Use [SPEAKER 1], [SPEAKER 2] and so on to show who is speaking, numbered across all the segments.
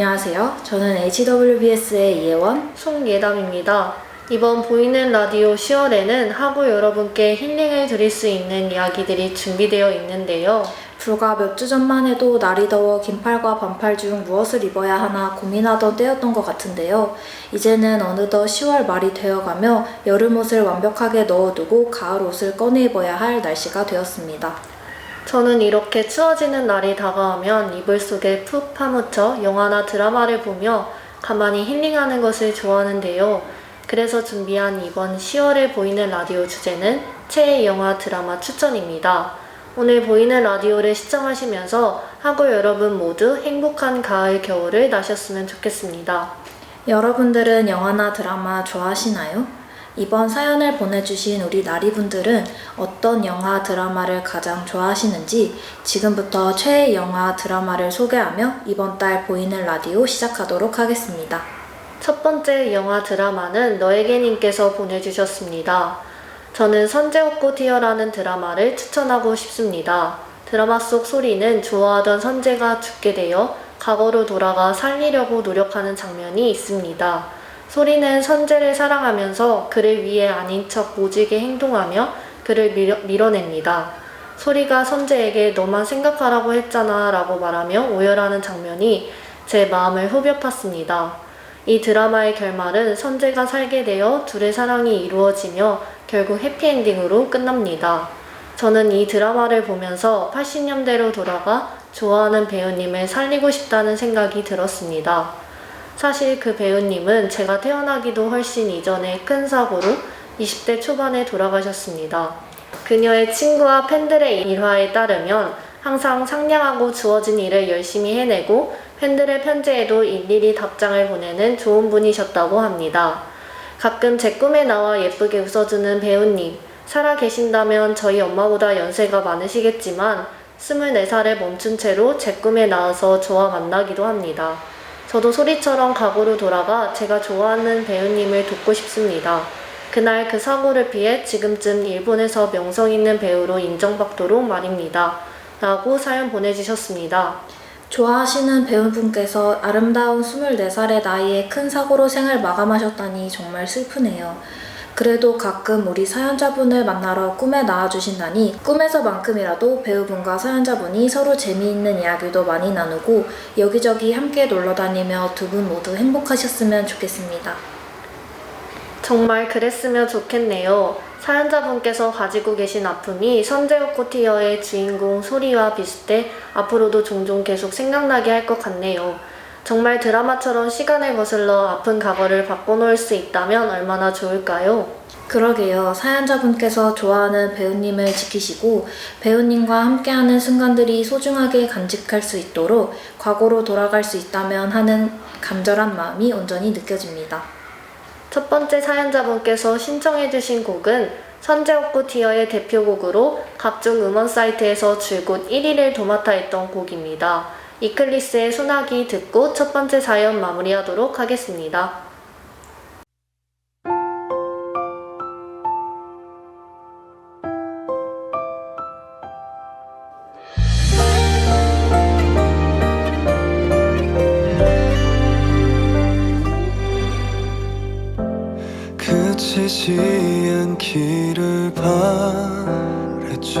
[SPEAKER 1] 안녕하세요. 저는 HWBS의 이혜원.
[SPEAKER 2] 송예담입니다. 이번 보이는 라디오 10월에는 하고 여러분께 힐링을 드릴 수 있는 이야기들이 준비되어 있는데요.
[SPEAKER 1] 불과 몇 주 전만 해도 날이 더워 긴팔과 반팔 중 무엇을 입어야 하나 고민하던 때였던 것 같은데요. 이제는 어느덧 10월 말이 되어가며 여름 옷을 완벽하게 넣어두고 가을 옷을 꺼내 입어야 할 날씨가 되었습니다.
[SPEAKER 2] 저는 이렇게 추워지는 날이 다가오면 이불 속에 푹 파묻혀 영화나 드라마를 보며 가만히 힐링하는 것을 좋아하는데요. 그래서 준비한 이번 10월에 보이는 라디오 주제는 최애 영화 드라마 추천입니다. 오늘 보이는 라디오를 시청하시면서 하고 여러분 모두 행복한 가을 겨울을 나셨으면 좋겠습니다.
[SPEAKER 1] 여러분들은 영화나 드라마 좋아하시나요? 이번 사연을 보내주신 우리 나리분들은 어떤 영화, 드라마를 가장 좋아하시는지 지금부터 최애 영화, 드라마를 소개하며 이번 달 보이는 라디오 시작하도록 하겠습니다.
[SPEAKER 2] 첫 번째 영화 드라마는 너에게님께서 보내주셨습니다. 저는 선제옥 고 티어라는 드라마를 추천하고 싶습니다. 드라마 속 소리는 좋아하던 선재가 죽게 되어 과거로 돌아가 살리려고 노력하는 장면이 있습니다. 소리는 선재를 사랑하면서 그를 위해 아닌 척 모지게 행동하며 그를 밀어, 밀어냅니다. 소리가 선재에게 너만 생각하라고 했잖아 라고 말하며 오열하는 장면이 제 마음을 후벼 팠습니다. 이 드라마의 결말은 선재가 살게 되어 둘의 사랑이 이루어지며 결국 해피엔딩으로 끝납니다. 저는 이 드라마를 보면서 80년대로 돌아가 좋아하는 배우님을 살리고 싶다는 생각이 들었습니다. 사실 그 배우님은 제가 태어나기도 훨씬 이전에 큰 사고로 20대 초반에 돌아가셨습니다. 그녀의 친구와 팬들의 일화에 따르면 항상 상냥하고 주어진 일을 열심히 해내고 팬들의 편지에도 일일이 답장을 보내는 좋은 분이셨다고 합니다. 가끔 제 꿈에 나와 예쁘게 웃어주는 배우님, 살아 계신다면 저희 엄마보다 연세가 많으시겠지만 24살에 멈춘 채로 제 꿈에 나와서 저와 만나기도 합니다. 저도 소리처럼 과거로 돌아가 제가 좋아하는 배우님을 돕고 싶습니다. 그날 그 사고를 피해 지금쯤 일본에서 명성 있는 배우로 인정받도록 말입니다. 라고 사연 보내주셨습니다.
[SPEAKER 1] 좋아하시는 배우분께서 아름다운 24살의 나이에 큰 사고로 생을 마감하셨다니 정말 슬프네요. 그래도 가끔 우리 사연자분을 만나러 꿈에 나와주신다니 꿈에서만큼이라도 배우분과 사연자분이 서로 재미있는 이야기도 많이 나누고 여기저기 함께 놀러 다니며 두 분 모두 행복하셨으면 좋겠습니다.
[SPEAKER 2] 정말 그랬으면 좋겠네요. 사연자분께서 가지고 계신 아픔이 선제옥 코티어의 주인공 소리와 비슷해 앞으로도 종종 계속 생각나게 할 것 같네요. 정말 드라마처럼 시간을 거슬러 아픈 과거를 바꿔놓을 수 있다면 얼마나 좋을까요?
[SPEAKER 1] 그러게요. 사연자분께서 좋아하는 배우님을 지키시고 배우님과 함께하는 순간들이 소중하게 간직할 수 있도록 과거로 돌아갈 수 있다면 하는 간절한 마음이 온전히 느껴집니다.
[SPEAKER 2] 첫 번째 사연자분께서 신청해주신 곡은 선제옥구 티어의 대표곡으로 각종 음원 사이트에서 줄곧 1위를 도맡아 했던 곡입니다. 이클리스의 소나기 듣고 첫 번째 사연 마무리하도록 하겠습니다.
[SPEAKER 3] 그치지 않기를 바랬죠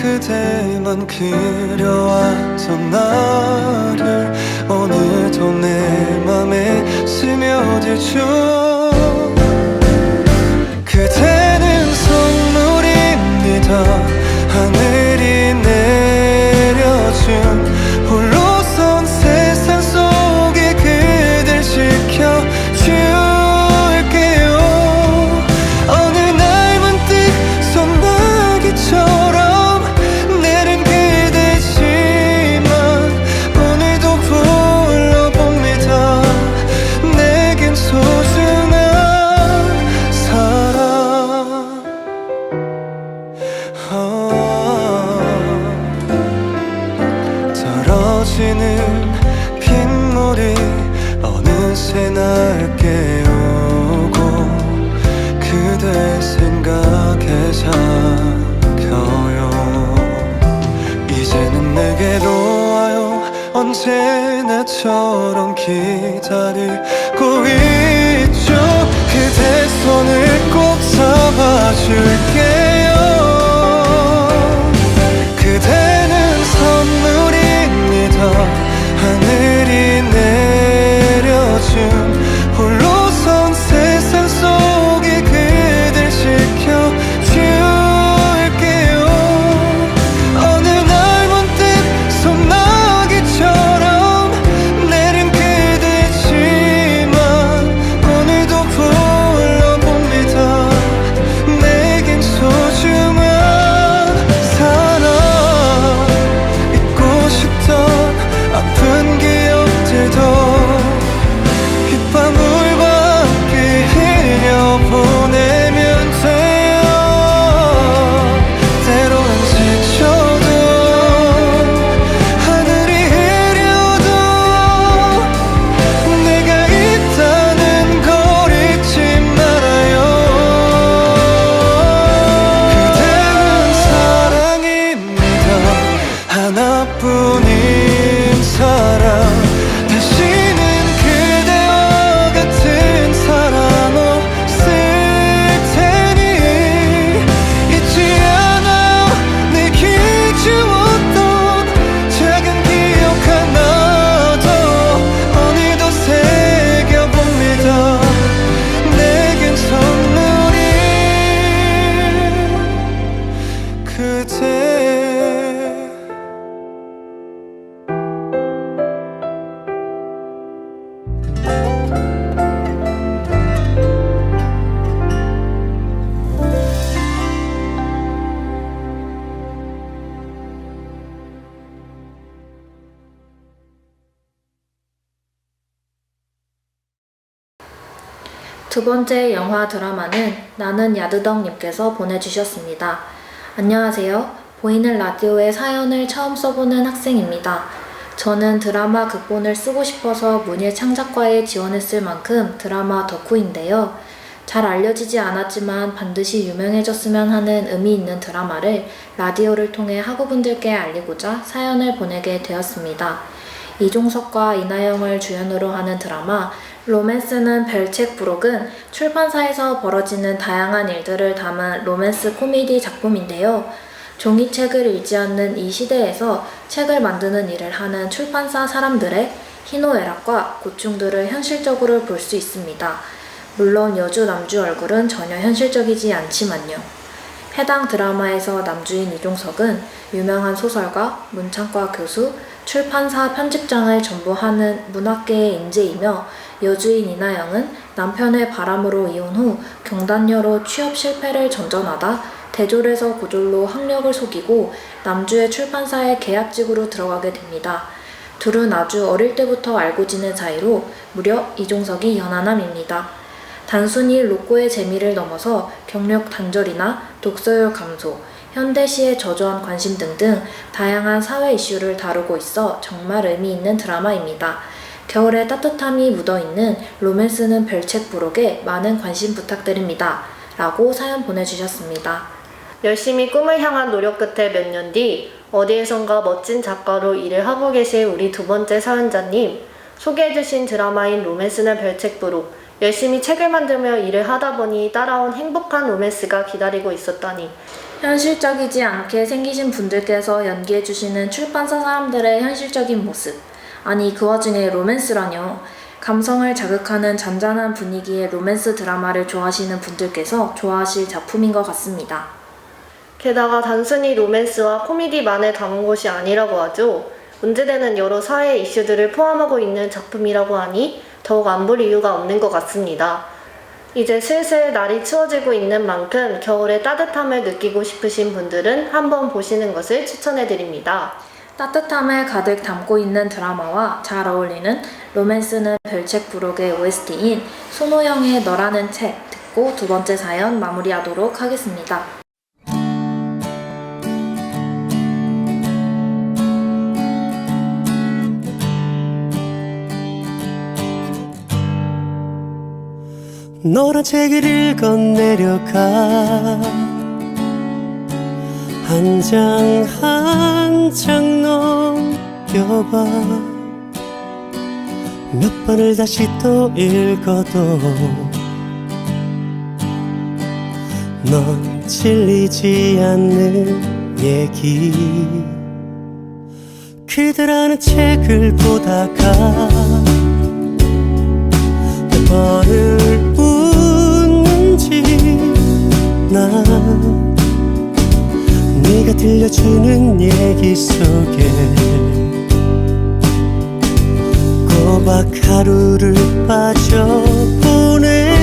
[SPEAKER 3] 그대만 그려왔던 나를 오늘도 내 맘에 스며들죠. 그대는 선물입니다. 하늘이 내려준 뿐인
[SPEAKER 1] 두 번째 영화 드라마는 나는 야드덕님께서 보내주셨습니다. 안녕하세요. 보이는 라디오에 사연을 처음 써보는 학생입니다. 저는 드라마 극본을 쓰고 싶어서 문예 창작과에 지원했을 만큼 드라마 덕후인데요. 잘 알려지지 않았지만 반드시 유명해졌으면 하는 의미 있는 드라마를 라디오를 통해 학우분들께 알리고자 사연을 보내게 되었습니다. 이종석과 이나영을 주연으로 하는 드라마 로맨스는 별책 부록은 출판사에서 벌어지는 다양한 일들을 담은 로맨스 코미디 작품인데요. 종이책을 읽지 않는 이 시대에서 책을 만드는 일을 하는 출판사 사람들의 희노애락과 고충들을 현실적으로 볼 수 있습니다. 물론 여주 남주 얼굴은 전혀 현실적이지 않지만요. 해당 드라마에서 남주인 이종석은 유명한 소설가, 문창과 교수, 출판사 편집장을 전부하는 문학계의 인재이며 여주인 이나영은 남편의 바람으로 이혼 후 경단녀로 취업 실패를 전전하다 대졸에서 고졸로 학력을 속이고 남주의 출판사에 계약직으로 들어가게 됩니다. 둘은 아주 어릴 때부터 알고 지낸 사이로 무려 이종석이 연하남입니다. 단순히 로꼬의 재미를 넘어서 경력 단절이나 독서율 감소, 현대시의 저조한 관심 등등 다양한 사회 이슈를 다루고 있어 정말 의미 있는 드라마입니다. 겨울의 따뜻함이 묻어있는 로맨스는 별책 부록에 많은 관심 부탁드립니다. 라고 사연 보내주셨습니다.
[SPEAKER 2] 열심히 꿈을 향한 노력 끝에 몇 년 뒤 어디에선가 멋진 작가로 일을 하고 계실 우리 두 번째 사연자님 소개해주신 드라마인 로맨스는 별책부로 열심히 책을 만들며 일을 하다 보니 따라온 행복한 로맨스가 기다리고 있었다니
[SPEAKER 1] 현실적이지 않게 생기신 분들께서 연기해주시는 출판사 사람들의 현실적인 모습. 아니, 그 와중에 로맨스라뇨. 감성을 자극하는 잔잔한 분위기의 로맨스 드라마를 좋아하시는 분들께서 좋아하실 작품인 것 같습니다.
[SPEAKER 2] 게다가 단순히 로맨스와 코미디만을 담은 것이 아니라고 하죠. 문제되는 여러 사회 이슈들을 포함하고 있는 작품이라고 하니 더욱 안 볼 이유가 없는 것 같습니다. 이제 슬슬 날이 추워지고 있는 만큼 겨울의 따뜻함을 느끼고 싶으신 분들은 한번 보시는 것을 추천해 드립니다.
[SPEAKER 1] 따뜻함을 가득 담고 있는 드라마와 잘 어울리는 로맨스는 별책 부록의 OST인 손호영의 너라는 책 듣고 두 번째 사연 마무리하도록 하겠습니다.
[SPEAKER 4] 너란 책을 읽어 내려가 한 장 한 장 넘겨봐. 몇 번을 다시 또 읽어도 넌 질리지 않는 얘기. 그대라는 책을 보다가 몇 번을 웃는지 난 네가 들려주는 얘기 속에 꼬박 하루를 빠져보네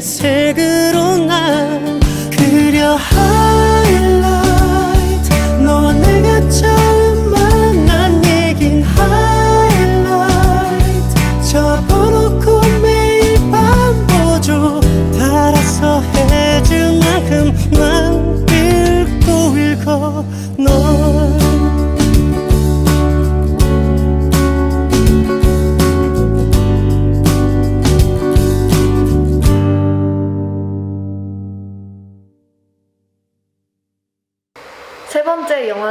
[SPEAKER 4] 색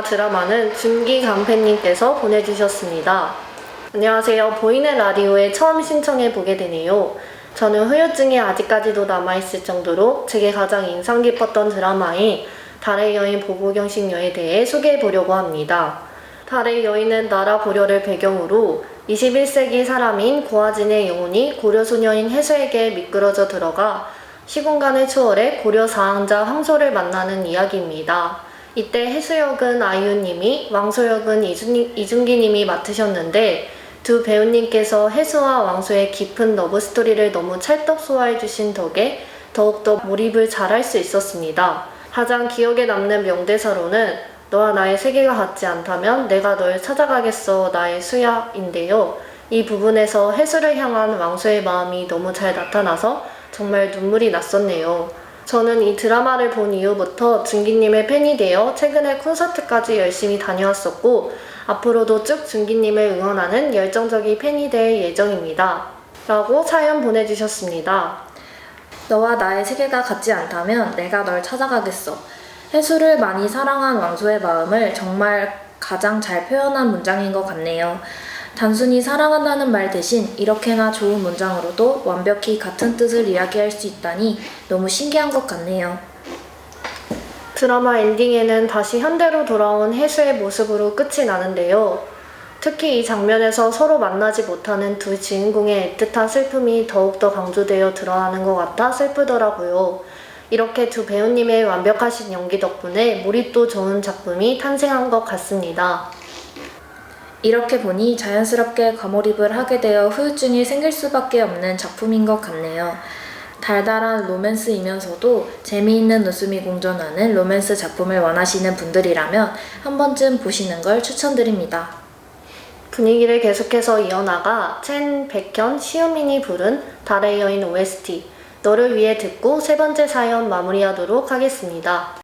[SPEAKER 2] 드라마는 준기 강팬님께서 보내주셨습니다. 안녕하세요. 보이는 라디오에 처음 신청해 보게 되네요. 저는 후유증이 아직까지도 남아있을 정도로 제게 가장 인상 깊었던 드라마인 달의 여인 보보경식녀에 대해 소개해 보려고 합니다. 달의 여인은 나라 고려를 배경으로 21세기 사람인 고아진의 영혼이 고려 소녀인 해수에게 미끄러져 들어가 시공간을 초월해 고려 사항자 황소를 만나는 이야기입니다. 이때 해수 역은 아이유님이, 왕소 역은 이준, 이준기님이 맡으셨는데 두 배우님께서 해수와 왕소의 깊은 러브 스토리를 너무 찰떡 소화해 주신 덕에 더욱더 몰입을 잘할 수 있었습니다. 가장 기억에 남는 명대사로는 너와 나의 세계가 같지 않다면 내가 널 찾아가겠어 나의 수야인데요. 이 부분에서 해수를 향한 왕소의 마음이 너무 잘 나타나서 정말 눈물이 났었네요. 저는 이 드라마를 본 이후부터 준기님의 팬이 되어 최근에 콘서트까지 열심히 다녀왔었고 앞으로도 쭉 준기님을 응원하는 열정적인 팬이 될 예정입니다. 라고 사연 보내주셨습니다.
[SPEAKER 1] 너와 나의 세계가 같지 않다면 내가 널 찾아가겠어. 해수를 많이 사랑한 왕소의 마음을 정말 가장 잘 표현한 문장인 것 같네요. 단순히 사랑한다는 말 대신 이렇게나 좋은 문장으로도 완벽히 같은 뜻을 이야기할 수 있다니 너무 신기한 것 같네요.
[SPEAKER 5] 드라마 엔딩에는 다시 현대로 돌아온 혜수의 모습으로 끝이 나는데요. 특히 이 장면에서 서로 만나지 못하는 두 주인공의 애틋한 슬픔이 더욱더 강조되어 드러나는 것 같아 슬프더라고요. 이렇게 두 배우님의 완벽하신 연기 덕분에 몰입도 좋은 작품이 탄생한 것 같습니다.
[SPEAKER 1] 이렇게 보니 자연스럽게 과몰입을 하게 되어 후유증이 생길 수밖에 없는 작품인 것 같네요. 달달한 로맨스이면서도 재미있는 웃음이 공존하는 로맨스 작품을 원하시는 분들이라면 한 번쯤 보시는 걸 추천드립니다.
[SPEAKER 5] 분위기를 계속해서 이어나가 첸, 백현, 시우민이 부른 달의 여인 OST 너를 위해 듣고 세 번째 사연 마무리하도록 하겠습니다.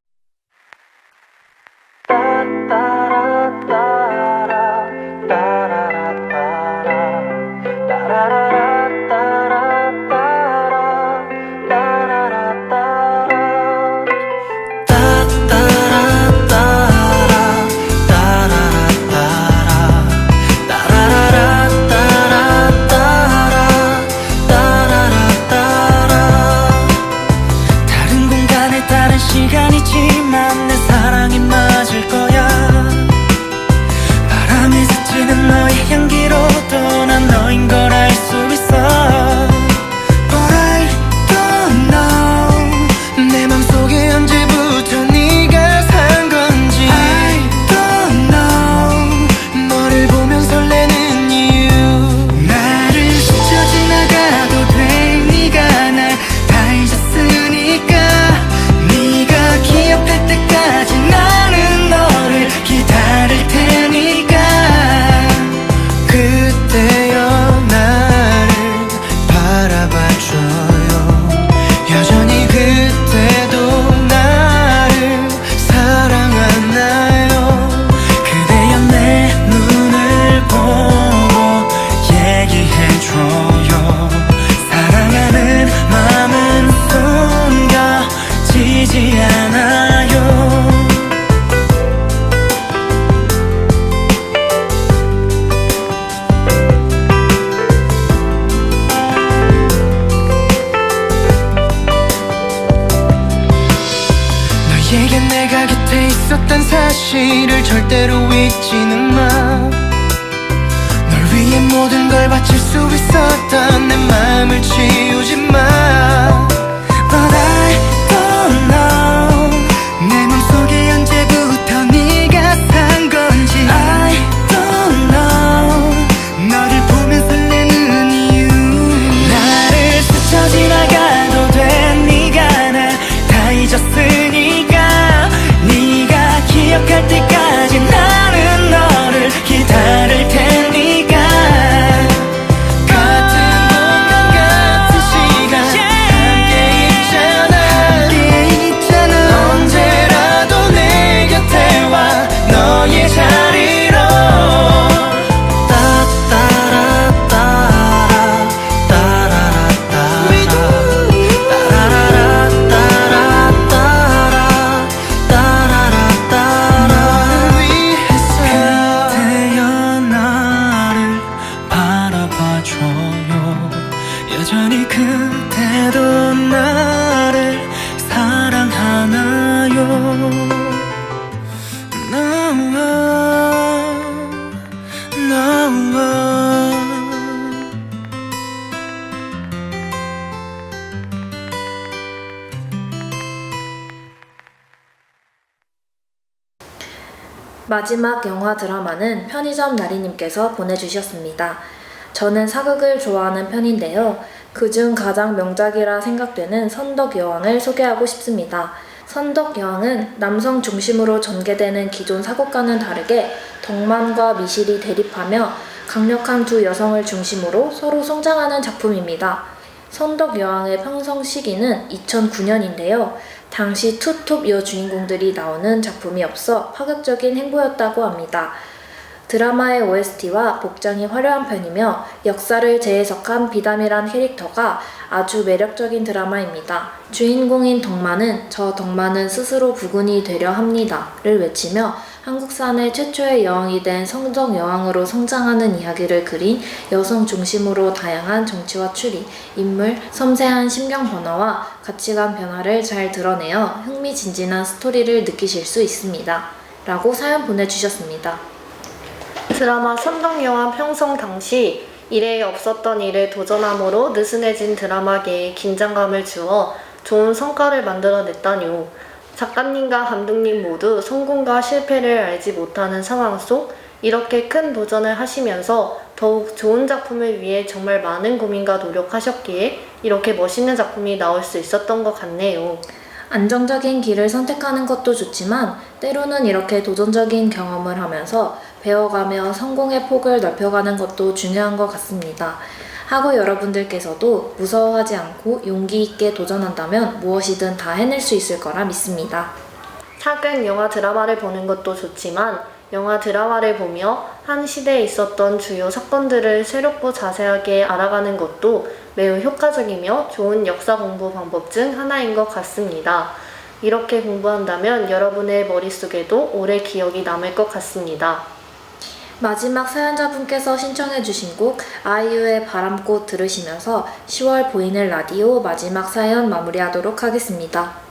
[SPEAKER 1] 마지막 영화 드라마는 편의점 나리님께서 보내주셨습니다. 저는 사극을 좋아하는 편인데요. 그중 가장 명작이라 생각되는 선덕 여왕을 소개하고 싶습니다. 선덕 여왕은 남성 중심으로 전개되는 기존 사극과는 다르게 덕만과 미실이 대립하며 강력한 두 여성을 중심으로 서로 성장하는 작품입니다. 선덕 여왕의 평성 시기는 2009년인데요. 당시 투톱 여주인공들이 나오는 작품이 없어 파격적인 행보였다고 합니다. 드라마의 OST와 복장이 화려한 편이며 역사를 재해석한 비담이란 캐릭터가 아주 매력적인 드라마입니다. 주인공인 덕만은 저 덕만은 스스로 부군이 되려 합니다를 외치며 한국산의 최초의 여왕이 된 성적 여왕으로 성장하는 이야기를 그린 여성 중심으로 다양한 정치와 추리, 인물, 섬세한 심경 변화와 가치관 변화를 잘 드러내어 흥미진진한 스토리를 느끼실 수 있습니다. 라고 사연 보내주셨습니다.
[SPEAKER 2] 드라마 선덕여왕 평성 당시 이래 없었던 일에 도전함으로 느슨해진 드라마계에 긴장감을 주어 좋은 성과를 만들어냈다뇨. 작가님과 감독님 모두 성공과 실패를 알지 못하는 상황 속 이렇게 큰 도전을 하시면서 더욱 좋은 작품을 위해 정말 많은 고민과 노력하셨기에 이렇게 멋있는 작품이 나올 수 있었던 것 같네요.
[SPEAKER 1] 안정적인 길을 선택하는 것도 좋지만 때로는 이렇게 도전적인 경험을 하면서 배워가며 성공의 폭을 넓혀가는 것도 중요한 것 같습니다. 하고 여러분들께서도 무서워하지 않고 용기 있게 도전한다면 무엇이든 다 해낼 수 있을 거라 믿습니다.
[SPEAKER 2] 최근 영화 드라마를 보는 것도 좋지만 영화 드라마를 보며 한 시대에 있었던 주요 사건들을 새롭고 자세하게 알아가는 것도 매우 효과적이며 좋은 역사 공부 방법 중 하나인 것 같습니다. 이렇게 공부한다면 여러분의 머릿속에도 오래 기억이 남을 것 같습니다.
[SPEAKER 1] 마지막 사연자분께서 신청해주신 곡 아이유의 바람꽃 들으시면서 10월 보이는 라디오 마지막 사연 마무리하도록 하겠습니다.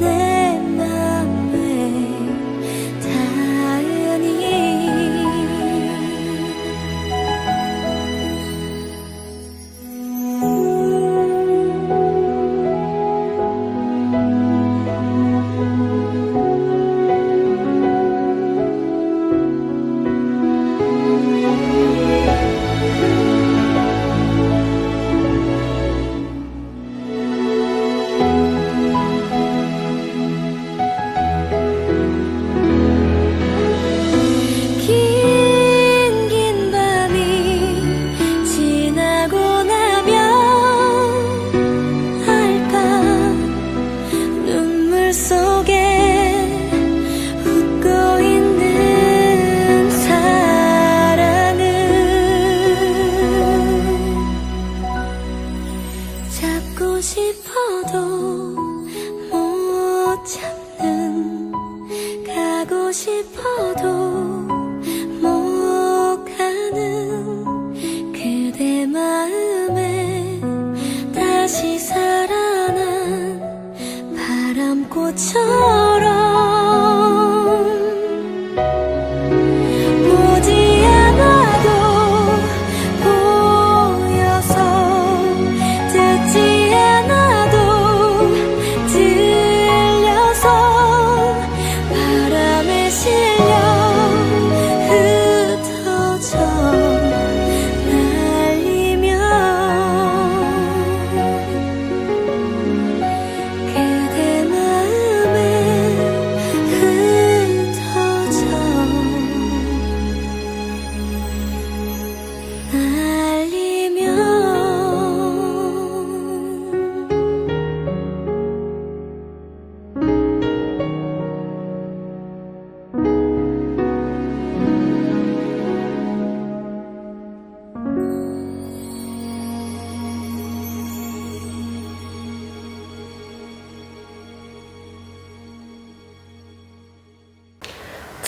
[SPEAKER 6] 내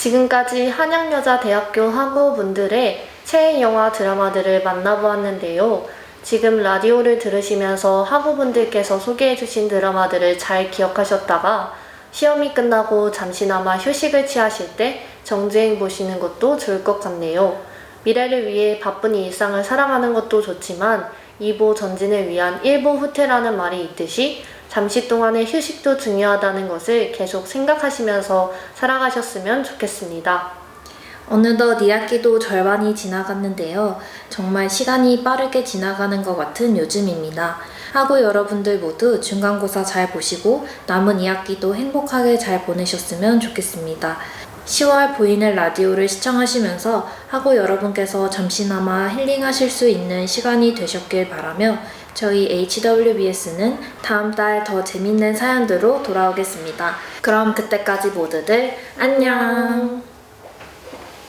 [SPEAKER 2] 지금까지 한양여자대학교 학우분들의 최애 영화 드라마들을 만나보았는데요. 지금 라디오를 들으시면서 학우분들께서 소개해주신 드라마들을 잘 기억하셨다가 시험이 끝나고 잠시나마 휴식을 취하실 때 정주행 보시는 것도 좋을 것 같네요. 미래를 위해 바쁜 일상을 살아가는 것도 좋지만 이보 전진을 위한 일보 후퇴라는 말이 있듯이 잠시 동안의 휴식도 중요하다는 것을 계속 생각하시면서 살아가셨으면 좋겠습니다.
[SPEAKER 1] 어느덧 2학기도 절반이 지나갔는데요. 정말 시간이 빠르게 지나가는 것 같은 요즘입니다. 하고 여러분들 모두 중간고사 잘 보시고 남은 2학기도 행복하게 잘 보내셨으면 좋겠습니다. 10월 보이는 라디오를 시청하시면서 하고 여러분께서 잠시나마 힐링하실 수 있는 시간이 되셨길 바라며 저희 HWBS는 다음 달 더 재밌는 사연들로 돌아오겠습니다. 그럼 그때까지 모두들 안녕!